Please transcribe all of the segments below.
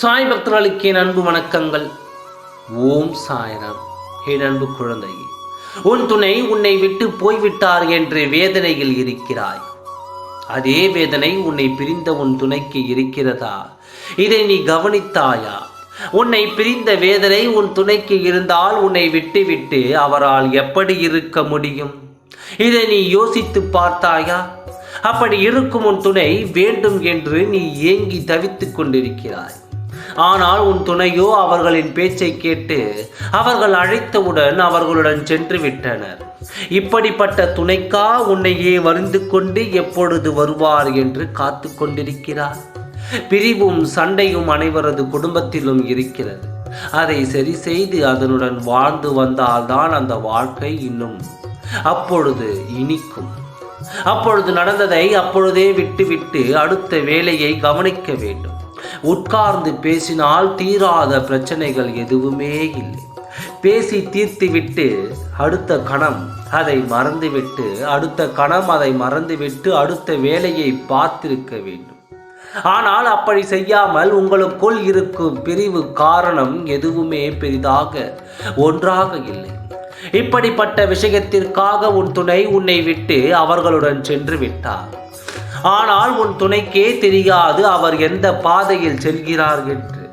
சாய் பக்தர்களுக்கு என் அன்பு வணக்கங்கள். ஓம் சாய்ராம். என் அன்பு குழந்தை உன் துணை உன்னை விட்டு போய்விட்டார் என்று வேதனையில் இருக்கிறாய். அதே வேதனை உன்னை பிரிந்த உன் துணைக்கு இருக்கிறதா? இதை நீ கவனித்தாயா? உன்னை பிரிந்த வேதனை உன் துணைக்கு இருந்தால் உன்னை விட்டுவிட்டு அவரால் எப்படி இருக்க முடியும்? இதை நீ யோசித்து பார்த்தாயா? அப்படி இருக்கும் உன் துணை வேண்டும் என்று நீ ஏங்கி தவித்துக் கொண்டிருக்கிறாய். ஆனால் உன் துணையோ அவர்களின் பேச்சை கேட்டு அவர்கள் அழைத்தவுடன் அவர்களுடன் சென்று விட்டனர் இப்படிப்பட்ட துணைக்கா உன்னையே வருந்து கொண்டு எப்பொழுது வருவார் என்று காத்து கொண்டிருக்கிறார். பிரிவும் சண்டையும் அனைவரது குடும்பத்திலும் இருக்கிறது. அதை சரி செய்து அதனுடன் வாழ்ந்து வந்தால்தான் அந்த வாழ்க்கை இன்னும் அப்பொழுது இனிக்கும். அப்பொழுது நடந்ததை அப்பொழுதே விட்டுவிட்டு அடுத்த வேலையை கவனிக்க வேண்டும். உட்கார்ந்து பேசினால் தீராத பிரச்சனைகள் எதுவுமே இல்லை. பேசி தீர்த்துவிட்டு அடுத்த கணம் அதை மறந்துவிட்டு அடுத்த கணம் அதை மறந்துவிட்டு அடுத்த வேலையை பார்த்திருக்க வேண்டும். ஆனால் அப்படி செய்யாமல் உங்களுக்குள் இருக்கும் பிரிவு காரணம் எதுவுமே பெரிதாக ஒன்றாக இல்லை. இப்படிப்பட்ட விஷயத்திற்காக உன் துணை உன்னை விட்டு அவர்களுடன் சென்று விட்டார். ஆனால் உன் துணைக்கே தெரியாது அவர் எந்த பாதையில் செல்கிறார் என்று.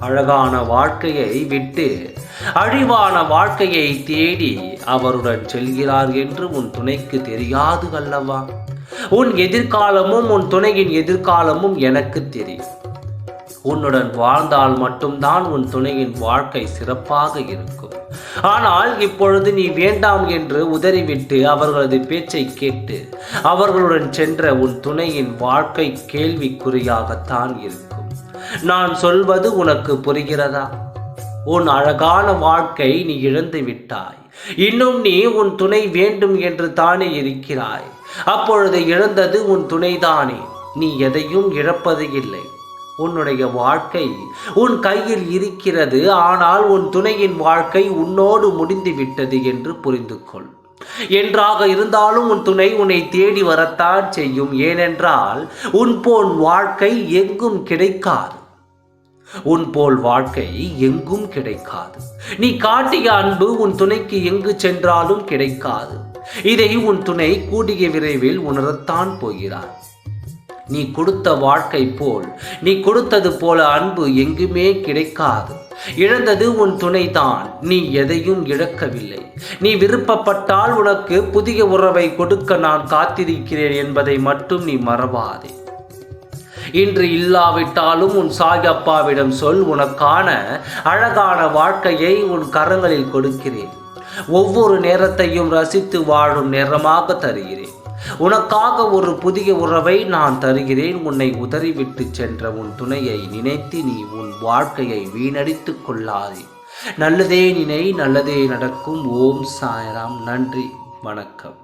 அழகான வாழ்க்கையை விட்டு அழிவான வாழ்க்கையை தேடி அவருடன் செல்கிறார் என்று உன் துணைக்கு தெரியாது அல்லவா? உன் எதிர்காலமும் உன் துணையின் எதிர்காலமும் எனக்கு தெரியும். உன்னுடன் வாழ்ந்தால் மட்டும்தான் உன் துணையின் வாழ்க்கை சிறப்பாக இருக்கும். ஆனால் இப்பொழுது நீ வேண்டாம் என்று உதறிவிட்டு அவர்களது பேச்சை கேட்டு அவர்களுடன் சென்ற உன் துணையின் வாழ்க்கை கேள்விக்குறியாகத்தான் இருக்கும். நான் சொல்வது உனக்கு புரிகிறதா? உன் அழகான வாழ்க்கை நீ இழந்து விட்டாய். இன்னும் நீ உன் துணை வேண்டும் என்று தானே இருக்கிறாய். அப்பொழுது இழந்தது உன் துணைதானே. நீ எதையும் இழப்பது இல்லை. உன்னுடைய வாழ்க்கை உன் கையில் இருக்கிறது. ஆனால் உன் துணையின் வாழ்க்கை உன்னோடு முடிந்து விட்டது என்று புரிந்து கொள் என்றாக இருந்தாலும் உன் துணை உன்னை தேடி வரத்தான் செய்யும். ஏனென்றால் உன் போல் வாழ்க்கை எங்கும் கிடைக்காது. உன் போல் வாழ்க்கை எங்கும் கிடைக்காது. நீ காட்டிய அன்பு உன் துணைக்கு எங்கு சென்றாலும் கிடைக்காது. இதை உன் துணை கூடிய விரைவில் உணரத்தான் போகிறார். நீ கொடுத்த வாழ்க்கை போல் நீ கொடுத்தது போல அன்பு எங்குமே கிடைக்காது. இழந்தது உன் துணைதான் நீ எதையும் இழக்கவில்லை. நீ விருப்பப்பட்டால் உனக்கு புதிய உறவை கொடுக்க நான் காத்திருக்கிறேன் என்பதை மட்டும் நீ மறவாதே. இன்று இல்லாவிட்டாலும் உன் சாயப்பாவிடம் சொல் உனக்கான அழகான வாழ்க்கையை உன் கரங்களில் கொடுக்கிறேன். ஒவ்வொரு நேரத்தையும் ரசித்து வாழும் நேரமாக தருகிறேன். உனக்காக ஒரு புதிய உறவை நான் தருகிறேன். உன்னை உதறிவிட்டு சென்ற உன் துணையை நினைத்து நீ உன் வாழ்க்கையை வீணடித்துக் கொள்ளாதே. நல்லதே நினை நல்லதே நடக்கும். ஓம் சாயராம். நன்றி. வணக்கம்.